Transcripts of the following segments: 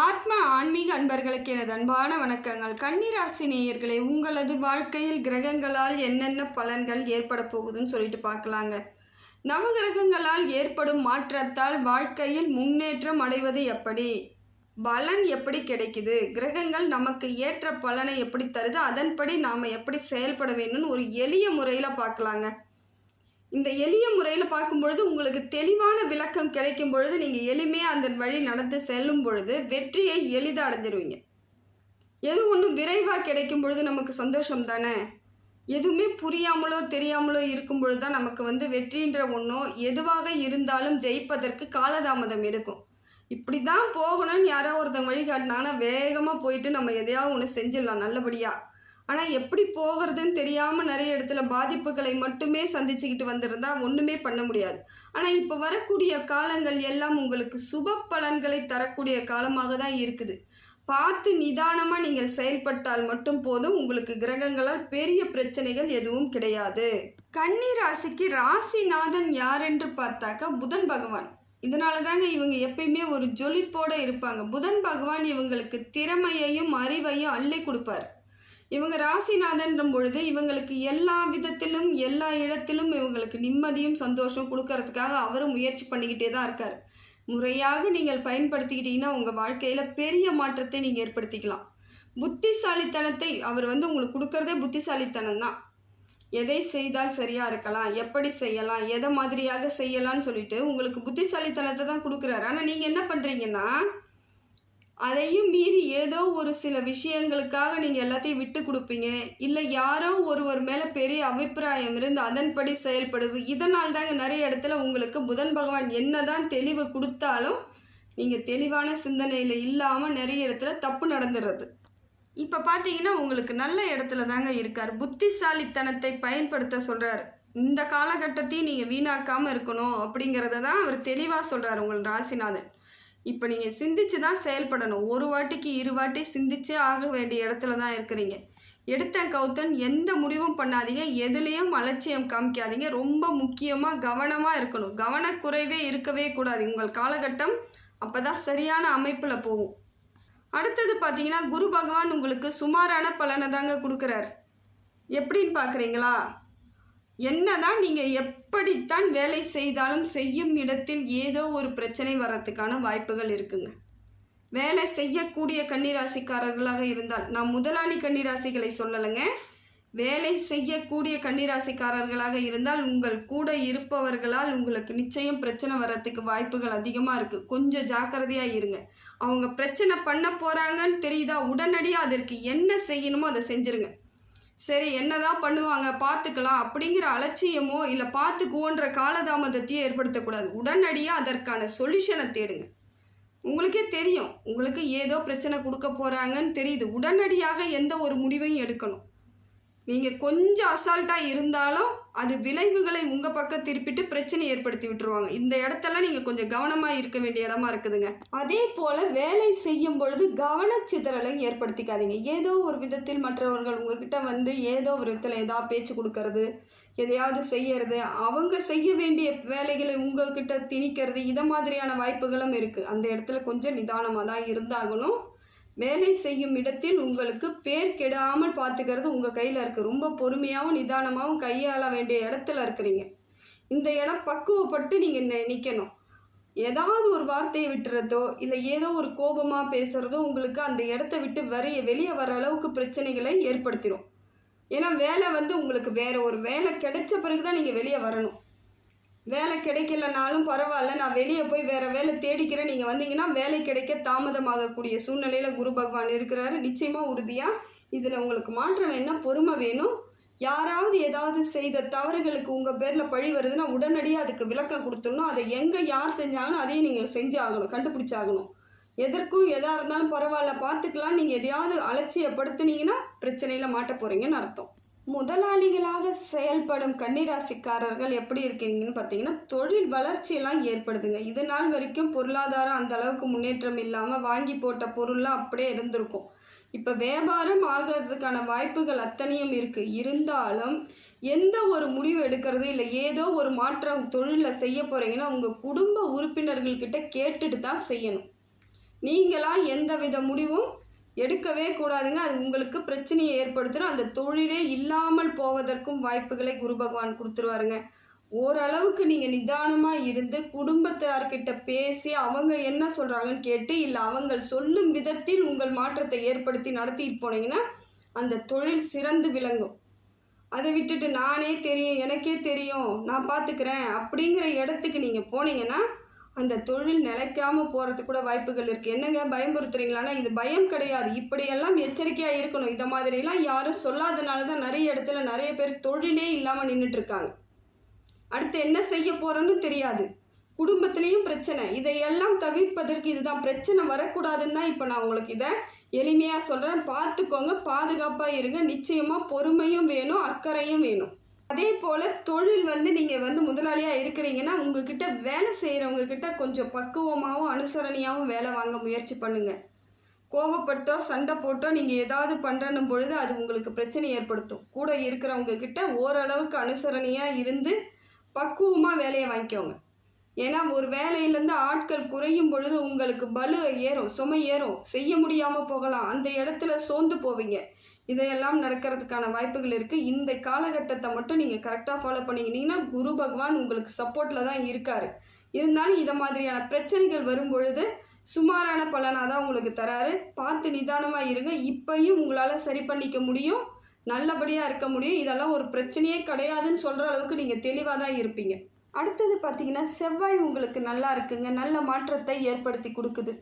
ஆத்ம ஆன்மீக அன்பர்களுக்கு எனது அன்பான வணக்கங்கள். கன்னிராசி நேயர்களே உங்களது வாழ்க்கையில் கிரகங்களால் என்னென்ன பலன்கள் ஏற்பட போகுதுன்னு சொல்லிட்டு பார்க்கலாங்க. நவகிரகங்களால் ஏற்படும் மாற்றத்தால் வாழ்க்கையில் முன்னேற்றம் அடைவது எப்படி? பலன் எப்படி கிடைக்குது? கிரகங்கள் நமக்கு ஏற்ற பலனை எப்படி தருது? அதன்படி நாம் எப்படி செயல்பட வேணும்னு ஒரு எளிய முறையில் பார்க்கலாங்க. இந்த எளிய முறையில் பார்க்கும்பொழுது உங்களுக்கு தெளிவான விளக்கம் கிடைக்கும் பொழுது நீங்கள் எளிமையாக அந்த வழி நடந்து செல்லும் பொழுது வெற்றியை எளிதாக அடைஞ்சிருவீங்க. எது ஒன்று விரைவாக கிடைக்கும் பொழுது நமக்கு சந்தோஷம் தானே? எதுவுமே புரியாமலோ தெரியாமலோ இருக்கும் பொழுது தான் நமக்கு வந்து வெற்றின்ற ஒன்றோ எதுவாக இருந்தாலும் ஜெயிப்பதற்கு காலதாமதம் எடுக்கும். இப்படி தான் போகணும்னு யாரோ ஒருத்தவங்க வழி காட்டினாங்கன்னா வேகமாக போயிட்டு நம்ம எதையாவது ஒன்று செஞ்சிடலாம் நல்லபடியாக ஆனால் எப்படி போகிறதுன்னு தெரியாமல் நிறைய இடத்துல பாதிப்புகளை மட்டுமே சந்திச்சுக்கிட்டு வந்திருந்தால் ஒன்றுமே பண்ண முடியாது. ஆனால் இப்போ வரக்கூடிய காலங்கள் எல்லாம் உங்களுக்கு சுப பலன்களை தரக்கூடிய காலமாக தான் இருக்குது. பார்த்து நிதானமாக நீங்கள் செயல்பட்டால் மட்டும் போதும். உங்களுக்கு கிரகங்களால் பெரிய பிரச்சனைகள் எதுவும் கிடையாது. கன்னி ராசிக்கு ராசிநாதன் யார் என்று பார்த்தாக்கா புதன் பகவான். இதனால தாங்க இவங்க எப்பயுமே ஒரு ஜொலிப்போடு இருப்பாங்க. புதன் பகவான் இவங்களுக்கு திறமையையும் அறிவையும் அள்ளி கொடுப்பார். இவங்க ராசிநாதன்ற பொழுது இவங்களுக்கு எல்லா விதத்திலும் எல்லா இடத்திலும் இவங்களுக்கு நிம்மதியும் சந்தோஷம் கொடுக்கறதுக்காக அவரும் முயற்சி பண்ணிக்கிட்டே தான் இருக்கார். முறையாக நீங்கள் பயன்படுத்திக்கிட்டீங்கன்னா உங்கள் வாழ்க்கையில் பெரிய மாற்றத்தை நீங்கள் ஏற்படுத்திக்கலாம். புத்திசாலித்தனத்தை அவர் வந்து உங்களுக்கு கொடுக்கறதே புத்திசாலித்தனம் தான். எதை செய்தால் சரியாக இருக்கலாம் எப்படி செய்யலாம் எதை மாதிரியாக செய்யலாம்னு சொல்லிட்டு உங்களுக்கு புத்திசாலித்தனத்தை தான் கொடுக்குறாரு. ஆனால் நீங்கள் என்ன பண்ணுறீங்கன்னா அதையும் மீறி ஏதோ ஒரு சில விஷயங்களுக்காக நீங்கள் எல்லாத்தையும் விட்டு கொடுப்பீங்க. இல்லை யாரோ ஒருவர் மேலே பெரிய அபிப்பிராயம் இருந்து அதன்படி செயல்படுது. இதனால் தாங்க நிறைய இடத்துல உங்களுக்கு புதன் பகவான் என்னதான் தெளிவு கொடுத்தாலும் நீங்கள் தெளிவான சிந்தனையில் இல்லாமல் நிறைய இடத்துல தப்பு நடந்துடுறது இப்போ பார்த்தீங்கன்னா உங்களுக்கு நல்ல இடத்துல தாங்க இருக்கார். புத்திசாலித்தனத்தை பயன்படுத்த சொல்கிறார் இந்த காலகட்டத்தையும் நீங்கள் வீணாக்காமல் இருக்கணும் அப்படிங்கிறத தான் அவர் தெளிவாக சொல்கிறார் உங்கள் ராசிநாதன். இப்போ நீங்கள் சிந்திச்சு தான் செயல்படணும். ஒரு வாட்டிக்கு இரு வாட்டி சிந்திச்சே ஆக வேண்டிய இடத்துல தான் இருக்கிறீங்க. எடுத்த கௌத்தன் எந்த முடிவும் பண்ணாதீங்க. எதுலேயும் அலட்சியம் காமிக்காதீங்க. ரொம்ப முக்கியமாக கவனமாக இருக்கணும். கவனக்குறைவே இருக்கவே கூடாது. உங்கள் காலகட்டம் அப்போ தான் சரியான அமைப்பில் போகும். அடுத்தது பார்த்தீங்கன்னா குரு பகவான் உங்களுக்கு சுமாரான பலனை தாங்க கொடுக்குறார். எப்படின்னு பார்க்குறீங்களா என்னதான் நீங்கள் எப்படித்தான் வேலை செய்தாலும் செய்யும் இடத்தில் ஏதோ ஒரு பிரச்சனை வர்றதுக்கான வாய்ப்புகள் இருக்குங்க. வேலை செய்யக்கூடிய கன்னிராசிக்காரர்களாக இருந்தால் நான் முதலாளி கன்னிராசிகளை சொல்லலைங்க. வேலை செய்யக்கூடிய கன்னிராசிக்காரர்களாக இருந்தால் உங்கள் கூட இருப்பவர்களால் உங்களுக்கு நிச்சயம் பிரச்சனை வர்றதுக்கு வாய்ப்புகள் அதிகமாக இருக்குது கொஞ்சம் ஜாக்கிரதையாக இருங்க. அவங்க பிரச்சனை பண்ண போகிறாங்கன்னு தெரியுதா? உடனடியாக அதற்கு என்ன செய்யணுமோ அதை செஞ்சுருங்க. சரி என்னதான் பண்ணுவாங்க? பார்த்துக்கலாம். அப்படிங்கிற அலட்சியமோ இல்லை பார்த்துக்குவோன்ற காலதாமதத்தையோ ஏற்படுத்தக்கூடாது. உடனடியாக அதற்கான சொல்யூஷனை தேடுங்க. உங்களுக்கே தெரியும். உங்களுக்கு ஏதோ பிரச்சனை கொடுக்க போகிறாங்கன்னு தெரியுது. உடனடியாக எந்த ஒரு முடிவையும் எடுக்கணும். நீங்கள் கொஞ்சம் அசால்ட்டாக இருந்தாலும் அது விளைவுகளை உங்கள் பக்கம் திருப்பிட்டு பிரச்சனை ஏற்படுத்தி விட்டுருவாங்க. இந்த இடத்துல நீங்கள் கொஞ்சம் கவனமாக இருக்க வேண்டிய இடமா இருக்குதுங்க. அதே போல் வேலை செய்யும் பொழுது கவனச்சிதறலை ஏற்படுத்திக்காதீங்க. ஏதோ ஒரு விதத்தில் மற்றவர்கள் உங்ககிட்ட வந்து ஏதோ ஒரு விதத்தில் ஏதாவது பேச்சு கொடுக்கறது எதையாவது செய்யறது அவங்க செய்ய வேண்டிய வேலைகளை உங்ககிட்ட திணிக்கிறது இதை மாதிரியான வாய்ப்புகளும் இருக்குது அந்த இடத்துல கொஞ்சம் நிதானமாக தான் இருந்தாகணும். வேலை செய்யும் இடத்தில் உங்களுக்கு பேர் கெடாமல் பார்த்துக்கிறது உங்கள் கையில் இருக்குது ரொம்ப பொறுமையாகவும் நிதானமாகவும் கையாள வேண்டிய இடத்துல இருக்கிறீங்க. இந்த இடம் பக்குவப்பட்டு நீங்கள் நிற்கணும் ஏதாவது ஒரு வார்த்தையை விட்டுறதோ இல்லை ஏதோ ஒரு கோபமாக பேசுகிறதோ உங்களுக்கு அந்த இடத்த விட்டு வரைய வெளியே வர அளவுக்கு பிரச்சனைகளை ஏற்படுத்திடும் ஏன்னா வேலை வந்து உங்களுக்கு வேறு ஒரு வேலை கிடைச்ச பிறகு தான் நீங்கள் வெளியே வரணும். வேலை கிடைக்கலனாலும் பரவாயில்ல நான் வெளியே போய் வேறு வேலை தேடிக்கிறேன். நீங்கள் வந்தீங்கன்னா வேலை கிடைக்க தாமதமாகக்கூடிய சூழ்நிலையில் குரு பகவான் இருக்கிறாரு. நிச்சயமாக உறுதியாக இதில் உங்களுக்கு மாற்றம் வேணும் பொறுமை வேணும். யாராவது ஏதாவது செய்த தவறுகளுக்கு உங்கள் பேரில் பழி வருதுன்னா உடனடியாக அதுக்கு விளக்கம் கொடுத்துடணும். அதை எங்கே யார் செஞ்சாங்கன்னு அதையும் நீங்கள் செஞ்சு ஆகணும் கண்டுபிடிச்சாகணும். எதற்கும் எதாக இருந்தாலும் பரவாயில்ல பார்த்துக்கலாம். நீங்கள் எதையாவது அலட்சியப்படுத்துனீங்கன்னா பிரச்சனையில் மாட்ட போகிறீங்கன்னு அர்த்தம். முதலாளிகளாக செயல்படும் கன்னிராசிக்காரர்கள் எப்படி இருக்கீங்கன்னு பார்த்தீங்கன்னா தொழில் வளர்ச்சியெல்லாம் ஏற்படுதுங்க. இது நாள் வரைக்கும் பொருளாதாரம் அந்த அளவுக்கு முன்னேற்றம் இல்லாமல் வாங்கி போட்ட பொருள்லாம் அப்படியே இருந்திருக்கும். இப்போ வியாபாரம் ஆகிறதுக்கான வாய்ப்புகள் அத்தனையும் இருக்குது இருந்தாலும் எந்த ஒரு முடிவு எடுக்கிறது இல்லை ஏதோ ஒரு மாற்றம் தொழிலில் செய்ய போகிறீங்கன்னா உங்கள் குடும்ப உறுப்பினர்கள்கிட்ட கேட்டுட்டு தான் செய்யணும். நீங்களாம் எந்த வித முடிவும் எடுக்கவே கூடாதுங்க. அது உங்களுக்கு பிரச்சனையை ஏற்படுத்திடும் அந்த தொழிலே இல்லாமல் போவதற்கும் வாய்ப்புகளை குரு பகவான் கொடுத்துருவாருங்க. ஓரளவுக்கு நீங்கள் நிதானமாக இருந்து குடும்பத்தார்கிட்ட பேசி அவங்க என்ன சொல்கிறாங்கன்னு கேட்டு இல்லை அவங்க சொல்லும் விதத்தில் உங்கள் மாற்றத்தை ஏற்படுத்தி நடத்திட்டு போனீங்கன்னா அந்த தொழில் சிறந்து விளங்கும். அதை விட்டுட்டு நானே தெரியும் எனக்கே தெரியும் நான் பார்த்துக்கிறேன் அப்படிங்கிற இடத்துக்கு நீங்கள் போனீங்கன்னா அந்த தொழில் நிலைக்காம போகிறதுக்கு கூட வாய்ப்புகள் இருக்குது என்னங்க? பயமுறுத்துறீங்களான்னா இது பயம் கிடையாது. இப்படியெல்லாம் எச்சரிக்கையாக இருக்கணும். இதை மாதிரிலாம் யாரும் சொல்லாதனால தான் நிறைய இடத்துல நிறைய பேர் தொழிலே இல்லாமல் நின்றுட்டு இருக்காங்க அடுத்து என்ன செய்ய போகிறோன்னு தெரியாது. குடும்பத்துலேயும் பிரச்சனை. இதையெல்லாம் தவிர்ப்பதற்கு இதுதான் பிரச்சனை. வரக்கூடாதுன்னு தான் இப்போ நான் உங்களுக்கு இதை எளிமையாக சொல்கிறேன் பார்த்துக்கோங்க. பாதுகாப்பாக இருங்க. நிச்சயமாக பொறுமையும் வேணும் அக்கறையும் வேணும். அதே போல் தொழில் வந்து நீங்கள் வந்து முதலாளியாக இருக்கிறீங்கன்னா உங்ககிட்ட வேலை செய்கிறவங்க கிட்ட கொஞ்சம் பக்குவமாகவும் அனுசரணையாகவும் வேலை வாங்க முயற்சி பண்ணுங்கள் கோவப்பட்டோ சண்டை போட்டோ நீங்கள் ஏதாவது பண்ணுறன்னும் பொழுது அது உங்களுக்கு பிரச்சனை ஏற்படுத்தும். கூட இருக்கிறவங்க கிட்ட ஓரளவுக்கு அனுசரணையாக இருந்து பக்குவமாக வேலையை வாங்கிக்கோங்க. ஏன்னா ஒரு வேலையிலேருந்து ஆட்கள் குறையும் பொழுது உங்களுக்கு பலு ஏறும் சுமை ஏறும். செய்ய முடியாமல் போகலாம். அந்த இடத்துல சோர்ந்து போவீங்க. இதையெல்லாம் நடக்கிறதுக்கான வாய்ப்புகள் இருக்குது இந்த காலகட்டத்தை மட்டும் நீங்கள் கரெக்டாக ஃபாலோ பண்ணிக்கிட்டீங்கன்னா குரு பகவான் உங்களுக்கு சப்போர்ட்டில் தான் இருக்கார். இருந்தாலும் இதை மாதிரியான பிரச்சனைகள் வரும் பொழுது சுமாரான பலனாக தான் உங்களுக்கு தராரு. பார்த்து நிதானமாக இருங்க. இப்பையும் உங்களால் சரி பண்ணிக்க முடியும். நல்லபடியாக இருக்க முடியும். இதெல்லாம் ஒரு பிரச்சனையே கிடையாதுன்னு சொல்கிற அளவுக்கு நீங்கள் தெளிவாக தான் இருப்பீங்க. அடுத்தது பார்த்தீங்கன்னா செவ்வாய் உங்களுக்கு நல்லா இருக்குங்க. நல்ல மாற்றத்தை ஏற்படுத்தி கொடுக்குது.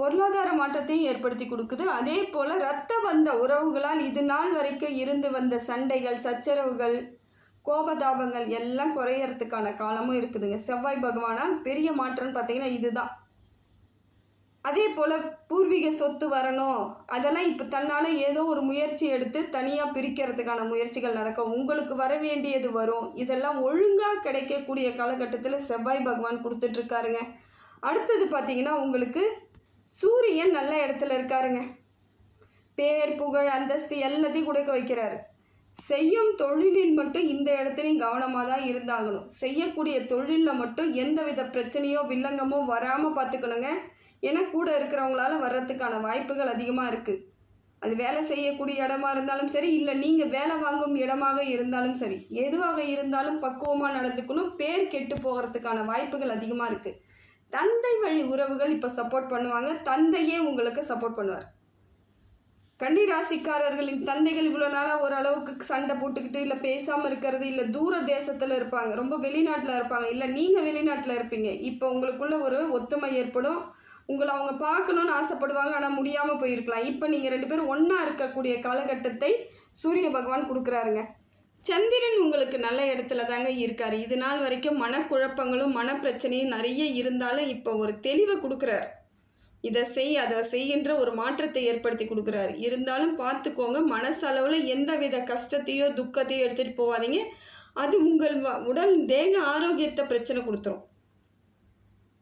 பொருளாதார மாற்றத்தையும் ஏற்படுத்தி கொடுக்குது. அதே போல் ரத்த வந்த உறவுகளால் இது நாள் வரைக்கும் இருந்து வந்த சண்டைகள் சச்சரவுகள் கோபதாபங்கள் எல்லாம் குறையறதுக்கான காலமும் இருக்குதுங்க. செவ்வாய் பகவானால் பெரிய மாற்றம்னு பார்த்தீங்கன்னா இதுதான். அதே போல் பூர்வீக சொத்து வரணும். அதெல்லாம் இப்போ தன்னால் ஏதோ ஒரு முயற்சி எடுத்து தனியாக பிரிக்கிறதுக்கான முயற்சிகள் நடக்கும். உங்களுக்கு வர வேண்டியது வரும். இதெல்லாம் ஒழுங்காக கிடைக்கக்கூடிய காலகட்டத்தில் செவ்வாய் பகவான் கொடுத்துட்ருக்காருங்க அடுத்தது பார்த்தீங்கன்னா உங்களுக்கு சூரியன் நல்ல இடத்துல இருக்காருங்க. பேர் புகழ் அந்தஸ்து எல்லாத்தையும் கொடுக்க வைக்கிறாரு. செய்யும் தொழிலில் மட்டும் இந்த இடத்துலையும் கவனமாக தான் இருந்தாகணும். செய்யக்கூடிய தொழிலில் மட்டும் எந்தவித பிரச்சனையோ வில்லங்கமோ வராமல் பார்த்துக்கணுங்க. ஏன்னா கூட இருக்கிறவங்களால வர்றதுக்கான வாய்ப்புகள் அதிகமாக இருக்குது அது வேலை செய்யக்கூடிய இடமா இருந்தாலும் சரி இல்லை நீங்கள் வேலை வாங்கும் இடமாக இருந்தாலும் சரி எதுவாக இருந்தாலும் பக்குவமாக நடந்துக்கணும். பேர் கெட்டு போகிறதுக்கான வாய்ப்புகள் அதிகமாக இருக்குது தந்தை வழி உறவுகள் இப்போ சப்போர்ட் பண்ணுவாங்க. தந்தையே உங்களுக்கு சப்போர்ட் பண்ணுவார். கன்னி ராசிக்காரர்களின் தந்தைகள் இவ்வளோ நாளாக ஓரளவுக்கு சண்டை போட்டுக்கிட்டு இல்லை பேசாமல் இருக்கிறது இல்லை தூர தேசத்தில் இருப்பாங்க. ரொம்ப வெளிநாட்டில் இருப்பாங்க. இல்லை நீங்கள் வெளிநாட்டில் இருப்பீங்க. இப்போ உங்களுக்குள்ள ஒரு ஒத்துமை ஏற்படும். உங்களை அவங்க பார்க்கணுன்னு ஆசைப்படுவாங்க. ஆனால் முடியாமல் போயிருக்கலாம். இப்போ நீங்கள் ரெண்டு பேரும் ஒன்றா இருக்கக்கூடிய காலகட்டத்தை சூரிய பகவான் கொடுக்குறாருங்க. சந்திரன் உங்களுக்கு நல்ல இடத்துல தாங்க இருக்கார். இது நாள் வரைக்கும் மனக்குழப்பங்களும் மனப்பிரச்சனையும் நிறைய இருந்தாலும் இப்போ ஒரு தெளிவை கொடுக்குறார். இதை செய் அதை செய்கின்ற ஒரு மாற்றத்தை ஏற்படுத்தி கொடுக்குறாரு. இருந்தாலும் பார்த்துக்கோங்க மனசளவில் எந்த வித கஷ்டத்தையோ துக்கத்தையோ எடுத்துகிட்டு போகாதீங்க. அது உங்கள் உடல் தேக ஆரோக்கியத்தை பிரச்சனை கொடுத்துரும்.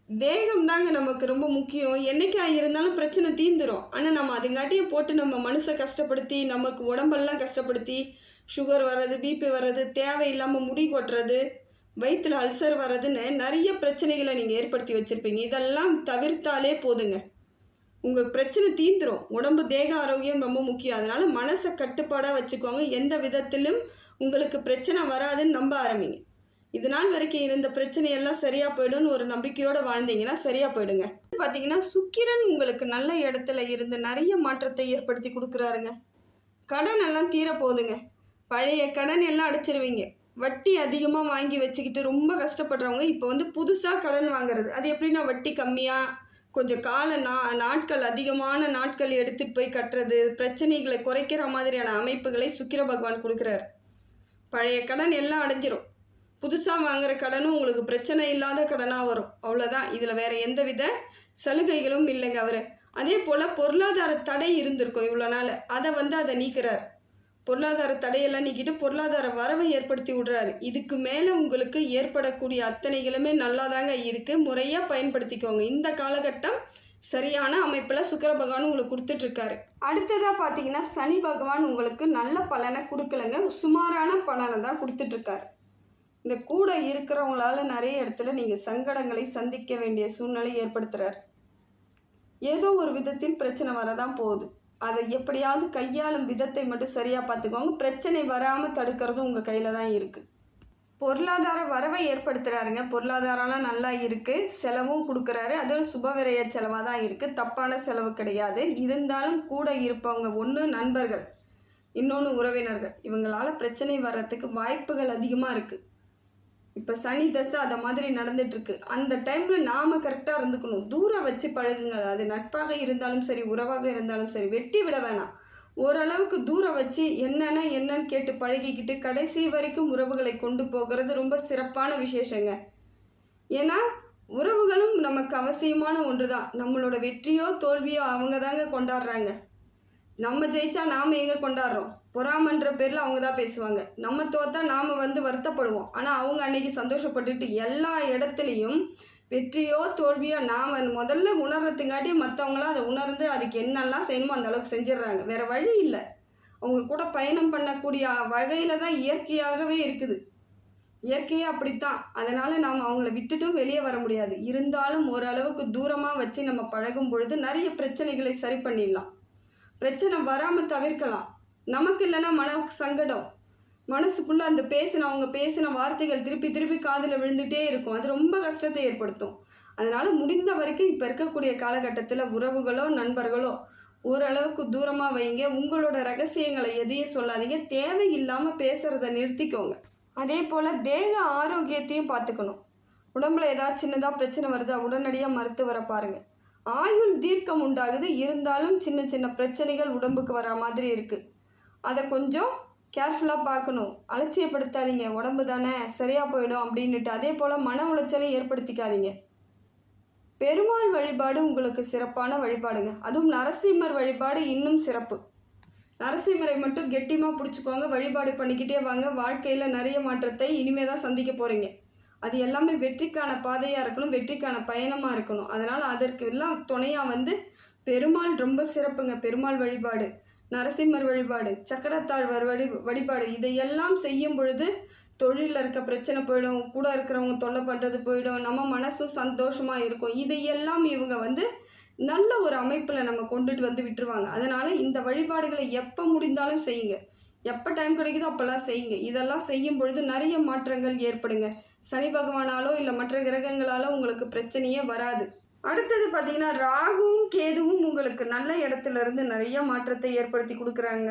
தேகம் தாங்க நமக்கு ரொம்ப முக்கியம். என்னைக்கா இருந்தாலும் பிரச்சனை தீந்துடும் ஆனால் நம்ம அதுங்காட்டியே போட்டு நம்ம மனசை கஷ்டப்படுத்தி நமக்கு உடம்பெல்லாம் கஷ்டப்படுத்தி சுகர் வர்றது பிபி வர்றது தேவையில்லாமல் முடி கொட்டுறது வயிற்றில் அல்சர் வர்றதுன்னு நிறைய பிரச்சனைகளை நீங்கள் ஏற்படுத்தி வச்சுருப்பீங்க. இதெல்லாம் தவிர்த்தாலே போதுங்க. உங்கள் பிரச்சனை தீந்துரும். உடம்பு தேக ஆரோக்கியம் ரொம்ப முக்கியம். அதனால் மனசை கட்டுப்பாடாக வச்சுக்கோங்க. எந்த விதத்திலும் உங்களுக்கு பிரச்சனை வராதுன்னு நம்ப ஆரம்பிங்க. இது நாள் வரைக்கும் இருந்த பிரச்சனையெல்லாம் சரியாக போயிடும்னு ஒரு நம்பிக்கையோடு வாழ்ந்தீங்கன்னா சரியாக போயிடுங்க. பார்த்தீங்கன்னா சுக்கிரன் உங்களுக்கு நல்ல இடத்துல இருந்து நிறைய மாற்றத்தை ஏற்படுத்தி கொடுக்குறாருங்க. கடன் எல்லாம் தீர போகுதுங்க பழைய கடன் எல்லாம் அடைச்சிருவீங்க. வட்டி அதிகமாக வாங்கி வச்சுக்கிட்டு ரொம்ப கஷ்டப்படுறவங்க இப்போ வந்து புதுசாக கடன் வாங்குறது. அது எப்படின்னா வட்டி கம்மியாக கொஞ்சம் கால நா நாட்கள் அதிகமான நாட்கள் எடுத்துகிட்டு போய் கட்டுறது பிரச்சனைகளை குறைக்கிற மாதிரியான அமைப்புகளை சுக்கிர பகவான் கொடுக்குறாரு. பழைய கடன் எல்லாம் அடைஞ்சிரும். புதுசாக வாங்குற கடனும் உங்களுக்கு பிரச்சனை இல்லாத கடனாக வரும். அவ்வளோதான் இதில் வேறு எந்தவித சலுகைகளும் இல்லைங்க அவர். அதே போல் பொருளாதார தடை இருந்திருக்கும் இவ்வளோ நாள். அதை வந்து அதை நீக்கிறார். பொருளாதார தடையெல்லாம் நீக்கிட்டு பொருளாதார வரவை ஏற்படுத்தி விடுறாரு. இதுக்கு மேலே உங்களுக்கு ஏற்படக்கூடிய அத்தனைகளுமே நல்லாதாங்க இருக்குது முறையாக பயன்படுத்திக்கோங்க. இந்த காலகட்டம் சரியான அமைப்பில் சுக்கர பகவான் உங்களுக்கு கொடுத்துட்ருக்காரு. அடுத்ததாக பார்த்தீங்கன்னா சனி பகவான் உங்களுக்கு நல்ல பலனை கொடுக்கலங்க. சுமாரான பலனை தான் கொடுத்துட்ருக்காரு. இந்த கூட இருக்கிறவங்களால நிறைய இடத்துல நீங்கள் சங்கடங்களை சந்திக்க வேண்டிய சூழ்நிலை ஏற்படுத்துகிறார் ஏதோ ஒரு விதத்தில் பிரச்சனை வரதான் போகுது. அதை எப்படியாவது கையாளும் விதத்தை மட்டும் சரியாக பார்த்துக்கோங்க. பிரச்சனை வராமல் தடுக்கிறதும் உங்கள் கையில் தான் இருக்குது பொருளாதார வரவை ஏற்படுத்துகிறாருங்க பொருளாதாரம்லாம் நல்லா இருக்குது செலவும் கொடுக்குறாரு. அதுவும் சுபவிரைய செலவாக தான் இருக்குது தப்பான செலவு கிடையாது. இருந்தாலும் கூட இருப்பவங்க ஒன்று நண்பர்கள் இன்னொன்று உறவினர்கள். இவங்களால் பிரச்சனை வர்றதுக்கு வாய்ப்புகள் அதிகமாக இருக்குது இப்போ சனி தசை அதை மாதிரி நடந்துட்டுருக்கு. அந்த டைமில் நாம் கரெக்டாக இருந்துக்கணும். தூரம் வச்சு பழகுங்க அது நட்பாக இருந்தாலும் சரி உறவாக இருந்தாலும் சரி வெட்டி விட வேணாம். ஓரளவுக்கு தூரம் வச்சு என்னென்ன என்னன்னு கேட்டு பழகிக்கிட்டு கடைசி வரைக்கும் உறவுகளை கொண்டு போகிறது ரொம்ப சிறப்பான விசேஷங்க. ஏன்னா உறவுகளும் நமக்கு அவசியமான ஒன்று தான் நம்மளோட வெற்றியோ தோல்வியோ அவங்க தாங்க கொண்டாடுறாங்க. நம்ம ஜெயிச்சா நாம் எங்கே கொண்டாடுறோம்? பொறாமன்ற பேரில் அவங்க தான் பேசுவாங்க. நம்ம தோத்தா நாம் வந்து வருத்தப்படுவோம். ஆனால் அவங்க அன்னைக்கு சந்தோஷப்பட்டுட்டு எல்லா இடத்துலையும் வெற்றியோ தோல்வியோ நாம் முதல்ல உணர்றதுங்காட்டி மற்றவங்களாம் அதை உணர்ந்து அதுக்கு என்னெல்லாம் செய்யணுமோ அந்த அளவுக்கு செஞ்சிடுறாங்க. வேறு வழி இல்லை. அவங்க கூட பயணம் பண்ணக்கூடிய வகையில் தான் இயற்கையாகவே இருக்குது. இயற்கையே அப்படித்தான். அதனால் நாம் அவங்கள விட்டுட்டும் வெளியே வர முடியாது. இருந்தாலும் ஓரளவுக்கு தூரமாக வச்சு நம்ம பழகும் பொழுது நிறைய பிரச்சனைகளை சரி பண்ணிடலாம். பிரச்சனை வராமல் தவிர்க்கலாம். நமக்கு இல்லைன்னா மன சங்கடம். மனசுக்குள்ளே அந்த பேசின அவங்க பேசின வார்த்தைகள் திருப்பி திருப்பி காதில் விழுந்துட்டே இருக்கும். அது ரொம்ப கஷ்டத்தை ஏற்படுத்தும். அதனால் முடிந்த வரைக்கும் இப்போ இருக்கக்கூடிய காலகட்டத்தில் உறவுகளோ நண்பர்களோ ஓரளவுக்கு தூரமாக வைங்க. உங்களோட ரகசியங்களை எதையும் சொல்லாதீங்க. தேவையில்லாமல் பேசுகிறத நிறுத்திக்கோங்க. அதே போல் தேக ஆரோக்கியத்தையும் பார்த்துக்கணும். உடம்புல ஏதாவது சின்னதாக பிரச்சனை வருதா உடனடியாக மருத்துவரை பாருங்கள் ஆயுள் தீர்க்கம் உண்டாகுது. இருந்தாலும் சின்ன சின்ன பிரச்சனைகள் உடம்புக்கு வர மாதிரி இருக்குது அதை கொஞ்சம் கேர்ஃபுல்லாக பார்க்கணும். அலட்சியப்படுத்தாதீங்க. உடம்பு தானே சரியாக போயிடும் அப்படின்னுட்டு அதே போல் மன உளைச்சலையும் ஏற்படுத்திக்காதீங்க. பெருமாள் வழிபாடு உங்களுக்கு சிறப்பான வழிபாடுங்க. அதுவும் நரசிம்மர் வழிபாடு இன்னும் சிறப்பு. நரசிம்மரை மட்டும் கெட்டியமாக பிடிச்சிக்கோங்க. வழிபாடு பண்ணிக்கிட்டே வாங்க. வாழ்க்கையில் நிறைய மாற்றத்தை இனிமே தான் சந்திக்க போகிறீங்க அது எல்லாமே வெற்றிக்கான பாதையாக இருக்கணும் வெற்றிக்கான பயணமாக இருக்கணும். அதனால் அதற்கு எல்லாம் துணையாக வந்து பெருமாள் ரொம்ப சிறப்புங்க. பெருமாள் வழிபாடு நரசிம்மர் வழிபாடு சக்கரத்தாழ்வர் வழி வழிபாடு இதையெல்லாம் செய்யும் பொழுது தொழிலில் இருக்க பிரச்சனை போயிடும் கூட இருக்கிறவங்க தொல்லை பண்ணுறது போயிடும் நம்ம மனசும் சந்தோஷமாக இருக்கும். இதையெல்லாம் இவங்க வந்து நல்ல ஒரு அமைப்பில் நம்ம கொண்டுட்டு வந்து விட்டுருவாங்க. அதனால் இந்த வழிபாடுகளை எப்போ முடிந்தாலும் செய்யுங்க. எப்போ டைம் கிடைக்குதோ அப்போல்லாம் செய்யுங்க. இதெல்லாம் செய்யும் பொழுது நிறைய மாற்றங்கள் ஏற்படுங்க. சனி பகவானாலோ இல்லை மற்ற கிரகங்களாலோ உங்களுக்கு பிரச்சனையே வராது. அடுத்தது பார்த்தீங்கன்னா ராகுவும் கேதுவும் உங்களுக்கு நல்ல இடத்துல இருந்து நிறைய மாற்றத்தை ஏற்படுத்தி கொடுக்குறாங்க.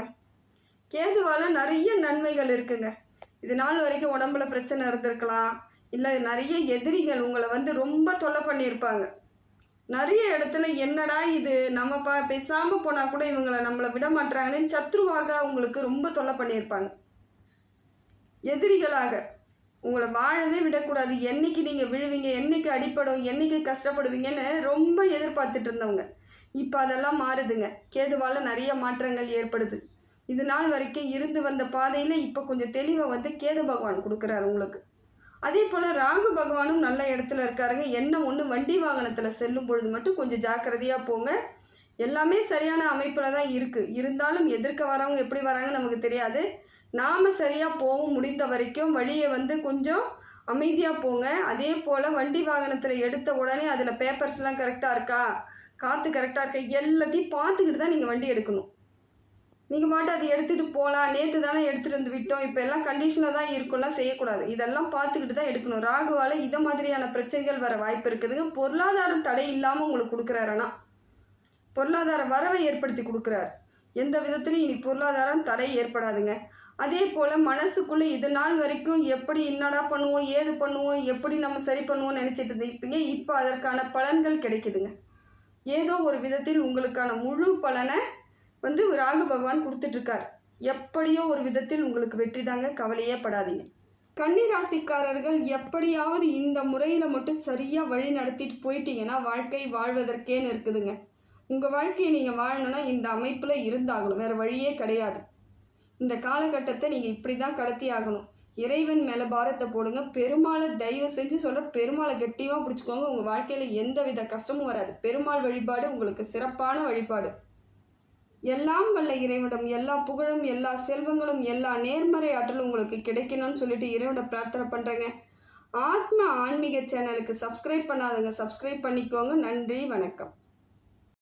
கேதுவால் நிறைய நன்மைகள் இருக்குங்க. இது நாள் வரைக்கும் உடம்புல பிரச்சனை இருந்திருக்கலாம். இல்லை நிறைய எதிரிகள் உங்களை வந்து ரொம்ப தொல்லை பண்ணியிருப்பாங்க. நிறைய இடத்துல என்னடா இது? நம்ம ப பேசாமல் போனால் கூட இவங்களை நம்மளை விட மாட்டாங்கன்னு சத்ருவாக உங்களுக்கு ரொம்ப தொல்லை பண்ணியிருப்பாங்க. எதிரிகளாக உங்களை வாழவே விடக்கூடாது. என்னைக்கு நீங்கள் விழுவீங்க என்னைக்கு அடிப்படும் என்னைக்கு கஷ்டப்படுவீங்கன்னு ரொம்ப எதிர்பார்த்துட்டு இருந்தவங்க. இப்போ அதெல்லாம் மாறுதுங்க. கேதுவால் நிறைய மாற்றங்கள் ஏற்படுது. இது நாள் வரைக்கும் இருந்து வந்த பாதையில் இப்போ கொஞ்சம் தெளிவாக வந்து கேது பகவான் கொடுக்குறாரு உங்களுக்கு. அதே போல் ராகு பகவானும் நல்ல இடத்துல இருக்காருங்க. என்ன ஒன்று வண்டி வாகனத்தில் செல்லும் பொழுது மட்டும் கொஞ்சம் ஜாக்கிரதையாக போங்க. எல்லாமே சரியான அமைப்பில் தான் இருக்குது இருந்தாலும் எதிர்க்க வரவங்க எப்படி வராங்கன்னு நமக்கு தெரியாது. நாம் சரியாக போகவும் முடிந்த வரைக்கும் வழியை வந்து கொஞ்சம் அமைதியாக போங்க. அதே போல் வண்டி வாகனத்தில் எடுத்த உடனே அதில் பேப்பர்ஸ்லாம் கரெக்டாக இருக்கா? காற்று கரெக்டாக இருக்கா? எல்லாத்தையும் பார்த்துக்கிட்டு தான் நீங்கள் வண்டி எடுக்கணும். நீங்கள் மாட்டு அதை எடுத்துகிட்டு போகலாம் நேற்று தானே எடுத்துகிட்டு வந்து விட்டோம். இப்போ எல்லாம் கண்டிஷனாக தான் இருக்கும்லாம் செய்யக்கூடாது. இதெல்லாம் பார்த்துக்கிட்டு தான் எடுக்கணும். ராகுவால் இதை மாதிரியான பிரச்சனைகள் வர வாய்ப்பு இருக்குதுங்க. பொருளாதாரம் தடை இல்லாமல் உங்களுக்கு கொடுக்குறாருன்னா பொருளாதார வரவை ஏற்படுத்தி கொடுக்குறாரு. எந்த விதத்துலையும் இனி பொருளாதாரம் தடை ஏற்படாதுங்க. அதே போல் மனசுக்குள்ளே இது நாள் வரைக்கும் எப்படி என்னடா பண்ணுவோம் ஏது பண்ணுவோம் எப்படி நம்ம சரி பண்ணுவோம்னு நினச்சிட்டு இருந்தீங்க. இப்போ அதற்கான பலன்கள் கிடைக்குதுங்க. ஏதோ ஒரு விதத்தில் உங்களுக்கான முழு பலனை வந்து ராகு பகவான் கொடுத்துட்ருக்கார். எப்படியோ ஒரு விதத்தில் உங்களுக்கு வெற்றி தாங்க கவலையே படாதீங்க. கன்னி ராசிக்காரர்கள் எப்படியாவது இந்த முறையில் மட்டும் சரியாக வழி நடத்திட்டு போயிட்டீங்கன்னா வாழ்க்கை வாழ்வதற்கேன்னு இருக்குதுங்க உங்கள் வாழ்க்கையை நீங்கள் வாழணும்னா இந்த அமைப்பில் இருந்தாகணும் வேறு வழியே கிடையாது. இந்த காலகட்டத்தை நீங்கள் இப்படி தான் கடத்தி ஆகணும். இறைவன் மேலே பாரத்தை போடுங்க. பெருமாளை தயவு செஞ்சு சொல்கிற பெருமாளை கெட்டியமாக பிடிச்சிக்கோங்க. உங்கள் வாழ்க்கையில் எந்த வித கஷ்டமும் வராது. பெருமாள் வழிபாடு உங்களுக்கு சிறப்பான வழிபாடு. எல்லாம் வல்ல இறைவிடம் எல்லா புகழும் எல்லா செல்வங்களும் எல்லா நேர்மறை ஆற்றலும் உங்களுக்கு கிடைக்கணும்னு சொல்லிட்டு இறைவிட பிரார்த்தனை பண்ணுறேங்க ஆத்மா ஆன்மீக சேனலுக்கு சப்ஸ்கிரைப் பண்ணாதுங்க சப்ஸ்கிரைப் பண்ணிக்கோங்க. நன்றி வணக்கம்.